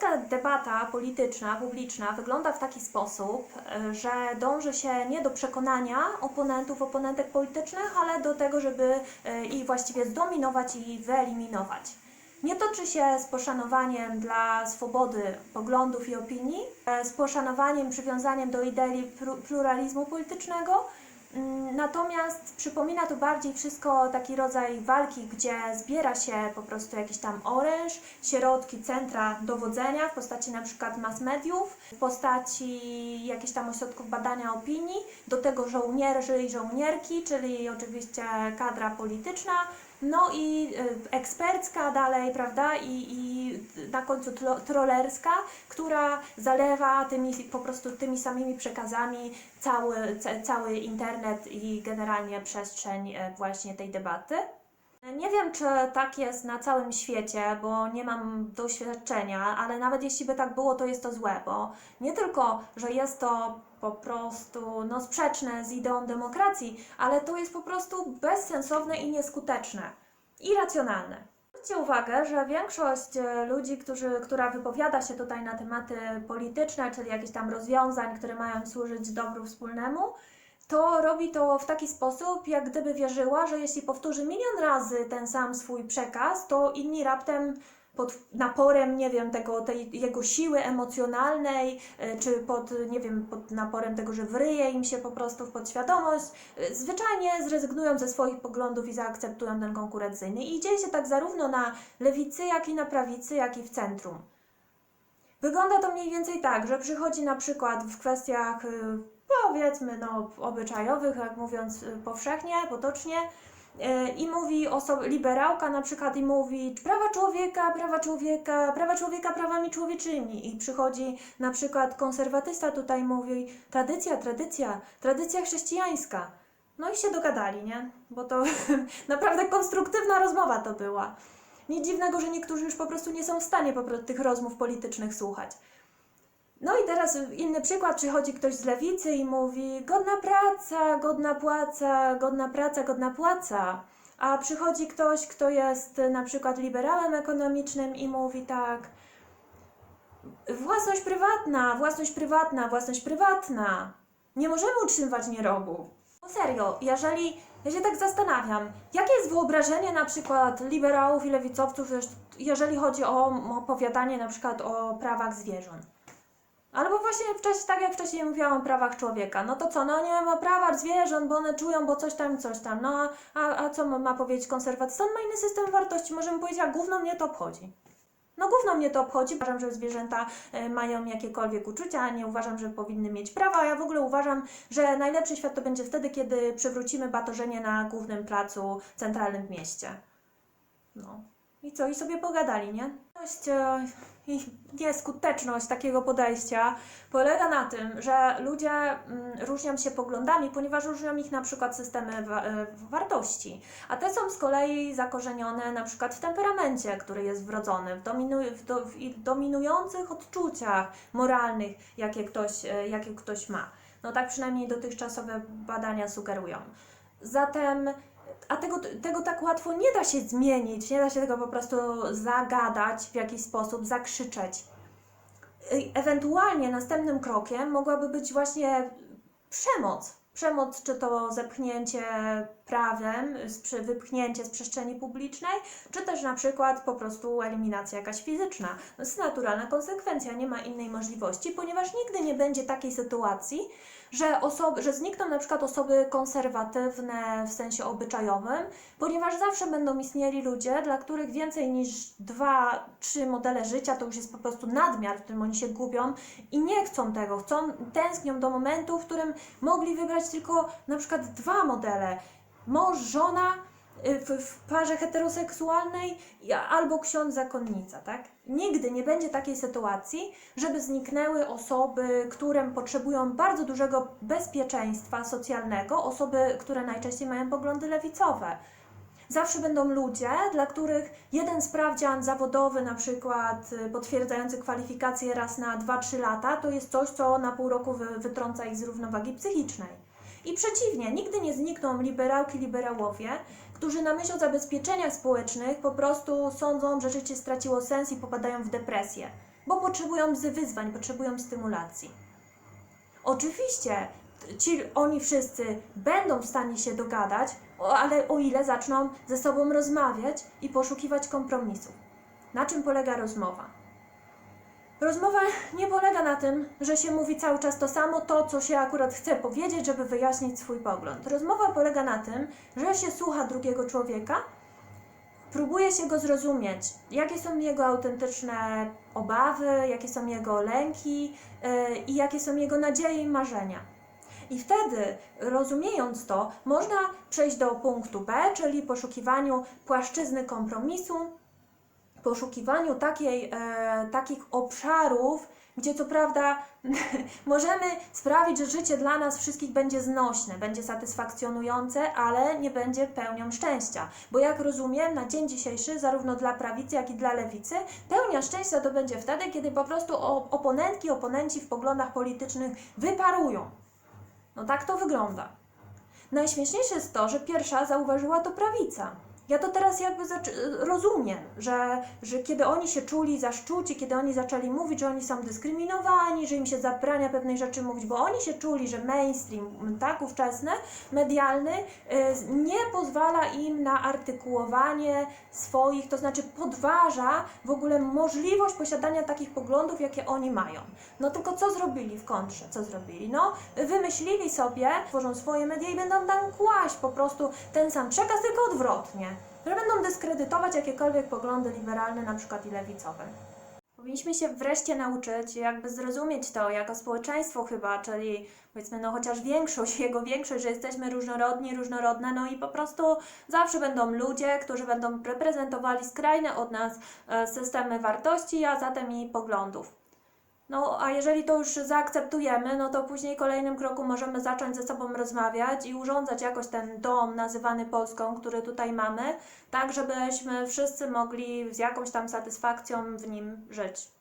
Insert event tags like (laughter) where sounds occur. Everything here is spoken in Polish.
Polska debata polityczna, publiczna wygląda w taki sposób, że dąży się nie do przekonania oponentów, oponentek politycznych, ale do tego, żeby e, ich właściwie zdominować i wyeliminować. Nie toczy się z poszanowaniem dla swobody poglądów i opinii, e, z poszanowaniem, przywiązaniem do idei plu- pluralizmu politycznego, Natomiast przypomina to bardziej wszystko taki rodzaj walki, gdzie zbiera się po prostu jakiś tam oręż, środki, centra dowodzenia w postaci na przykład mass mediów, w postaci jakichś tam ośrodków badania opinii, do tego żołnierzy i żołnierki, czyli oczywiście kadra polityczna, no i y, ekspercka dalej, prawda, i, i na końcu tro, trollerska, która zalewa tymi po prostu tymi samymi przekazami cały, ca, cały internet i generalnie przestrzeń e, właśnie tej debaty. Nie wiem, czy tak jest na całym świecie, bo nie mam doświadczenia, ale nawet jeśli by tak było, to jest to złe, bo nie tylko, że jest to po prostu no, sprzeczne z ideą demokracji, ale to jest po prostu bezsensowne i nieskuteczne, irracjonalne. Zwróćcie uwagę, że większość e, ludzi, którzy, która wypowiada się tutaj na tematy polityczne, czyli jakichś tam rozwiązań, które mają służyć dobru wspólnemu, to robi to w taki sposób, jak gdyby wierzyła, że jeśli powtórzy milion razy ten sam swój przekaz, to inni raptem pod naporem, nie wiem, tego, tej jego siły emocjonalnej, e, czy pod, nie wiem, pod naporem tego, że wryje im się po prostu w podświadomość, e, zwyczajnie zrezygnują ze swoich poglądów i zaakceptują ten konkurencyjny. I dzieje się tak zarówno na lewicy, jak i na prawicy, jak i w centrum. Wygląda to mniej więcej tak, że przychodzi na przykład w kwestiach y, powiedzmy no, obyczajowych, jak mówiąc powszechnie, potocznie, i mówi osoba, liberałka na przykład i mówi prawa człowieka, prawa człowieka, prawa człowieka prawami człowieczymi i przychodzi na przykład konserwatysta tutaj mówi tradycja, tradycja, tradycja chrześcijańska. No i się dogadali, nie? Bo to (laughs) naprawdę konstruktywna rozmowa to była. Nic dziwnego, że niektórzy już po prostu nie są w stanie po prostu tych rozmów politycznych słuchać. No i teraz inny przykład, przychodzi ktoś z lewicy i mówi godna praca, godna płaca, godna praca, godna płaca. A przychodzi ktoś, kto jest na przykład liberałem ekonomicznym i mówi tak własność prywatna, własność prywatna, własność prywatna. Nie możemy utrzymywać nierobów. No serio, jeżeli ja się tak zastanawiam, jakie jest wyobrażenie na przykład liberałów i lewicowców, jeż- jeżeli chodzi o opowiadanie na przykład o prawach zwierząt? Albo właśnie wcześniej, tak jak wcześniej mówiłam o prawach człowieka, no to co, no nie ma prawa zwierząt, bo one czują, bo coś tam, coś tam, no a, a co ma, powiedzieć konserwatysta? On ma inny system wartości, możemy powiedzieć, a gówno mnie to obchodzi. No gówno mnie to obchodzi, uważam, że zwierzęta e, mają jakiekolwiek uczucia, nie uważam, że powinny mieć prawa, ja w ogóle uważam, że najlepszy świat to będzie wtedy, kiedy przywrócimy batorzenie na głównym placu centralnym w mieście. No. I co? I sobie pogadali, nie? E, nieskuteczność takiego podejścia polega na tym, że ludzie mm, różnią się poglądami, ponieważ różnią ich na przykład systemy e, wartości, a te są z kolei zakorzenione na przykład w temperamencie, który jest wrodzony, w, dominu- w, do- w dominujących odczuciach moralnych, jakie ktoś, e, jakie ktoś ma. No tak przynajmniej dotychczasowe badania sugerują. Zatem a tego, tego tak łatwo nie da się zmienić, nie da się tego po prostu zagadać w jakiś sposób, zakrzyczeć. Ewentualnie następnym krokiem mogłaby być właśnie przemoc. Przemoc, czy to zepchnięcie prawem, wypchnięcie z przestrzeni publicznej, czy też na przykład po prostu eliminacja jakaś fizyczna. To jest naturalna konsekwencja, nie ma innej możliwości, ponieważ nigdy nie będzie takiej sytuacji, że, osoby, że znikną na przykład osoby konserwatywne w sensie obyczajowym, ponieważ zawsze będą istnieli ludzie, dla których więcej niż dwa, trzy modele życia to już jest po prostu nadmiar, w którym oni się gubią i nie chcą tego, chcą, tęsknią do momentu, w którym mogli wybrać tylko na przykład dwa modele. Mąż, żona w, w parze heteroseksualnej albo ksiądz zakonnica, tak? Nigdy nie będzie takiej sytuacji, żeby zniknęły osoby, które potrzebują bardzo dużego bezpieczeństwa socjalnego, osoby, które najczęściej mają poglądy lewicowe. Zawsze będą ludzie, dla których jeden sprawdzian zawodowy, na przykład y, potwierdzający kwalifikacje raz na 2-3 lata, to jest coś, co na pół roku wy, wytrąca ich z równowagi psychicznej. I przeciwnie, nigdy nie znikną liberałki, liberałowie, którzy na myśl o zabezpieczeniach społecznych po prostu sądzą, że życie straciło sens i popadają w depresję. bo potrzebują wyzwań, potrzebują stymulacji. Oczywiście ci, oni wszyscy będą w stanie się dogadać, ale o ile zaczną ze sobą rozmawiać i poszukiwać kompromisów. Na czym polega rozmowa? Rozmowa nie polega na tym, że się mówi cały czas to samo, to co się akurat chce powiedzieć, żeby wyjaśnić swój pogląd. Rozmowa polega na tym, że się słucha drugiego człowieka, próbuje się go zrozumieć, jakie są jego autentyczne obawy, jakie są jego lęki yy, i jakie są jego nadzieje i marzenia. I wtedy, rozumiejąc to, można przejść do punktu B, czyli poszukiwaniu płaszczyzny kompromisu, poszukiwaniu takiej, e, takich obszarów, gdzie co prawda (laughs) możemy sprawić, że życie dla nas wszystkich będzie znośne, będzie satysfakcjonujące, ale nie będzie pełnią szczęścia. Bo jak rozumiem, na dzień dzisiejszy, zarówno dla prawicy, jak i dla lewicy, pełnia szczęścia to będzie wtedy, kiedy po prostu oponentki, oponenci w poglądach politycznych wyparują. No tak to wygląda. Najśmieszniejsze jest to, że pierwsza zauważyła to prawica. Ja to teraz jakby rozumiem, że, że kiedy oni się czuli zaszczuci, kiedy oni zaczęli mówić, że oni są dyskryminowani, że im się zabrania pewnych rzeczy mówić, bo oni się czuli, że mainstream, tak ówczesny, medialny, y, nie pozwala im na artykułowanie swoich, to znaczy podważa w ogóle możliwość posiadania takich poglądów, jakie oni mają. No tylko co zrobili w kontrze? Co zrobili? No, wymyślili sobie, tworzą swoje media i będą tam kłaść po prostu ten sam przekaz, tylko odwrotnie. Że będą dyskredytować jakiekolwiek poglądy liberalne, na przykład i lewicowe. Powinniśmy się wreszcie nauczyć, jakby zrozumieć to jako społeczeństwo chyba, czyli powiedzmy, no chociaż większość, (laughs) jego większość, że jesteśmy różnorodni, różnorodne, no i po prostu zawsze będą ludzie, którzy będą reprezentowali skrajne od nas e, systemy wartości, a zatem i poglądów. No, a jeżeli to już zaakceptujemy, no to później kolejnym kroku możemy zacząć ze sobą rozmawiać i urządzać jakoś ten dom nazywany Polską, który tutaj mamy, tak żebyśmy wszyscy mogli z jakąś tam satysfakcją w nim żyć.